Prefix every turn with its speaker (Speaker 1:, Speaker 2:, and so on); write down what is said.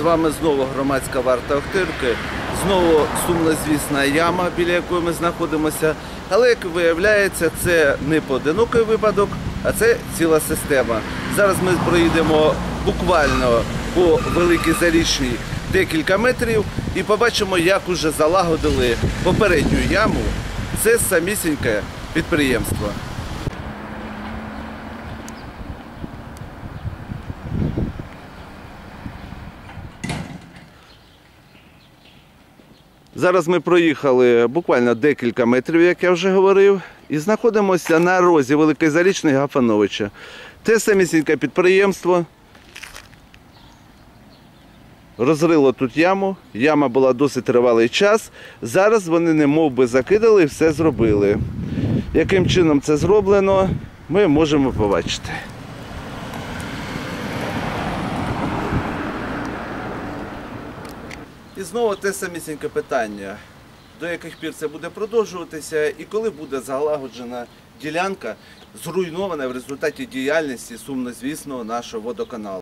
Speaker 1: вами знову громадська варта Охтирки. Знову сумнозвісна яма, біля якої ми знаходимося. Але як виявляється, це не поодинокий випадок, а це ціла система. Зараз ми проїдемо буквально по великій зарічній декілька метрів і побачимо, як уже залагодили попередню яму. Це самісіньке підприємство. Зараз ми проїхали буквально декілька метрів, як я вже говорив, і знаходимося на розі Великої Зарічної Гафановича. Те самісіньке підприємство. Розрило тут яму. Яма була досить тривалий час. Зараз вони не мов би закидали і все зробили. Яким чином це зроблено, ми можемо побачити. І знову те самісіньке питання. До яких пір це буде продовжуватися і коли буде залагоджена ділянка, зруйнована в результаті діяльності сумнозвісного нашого водоканалу.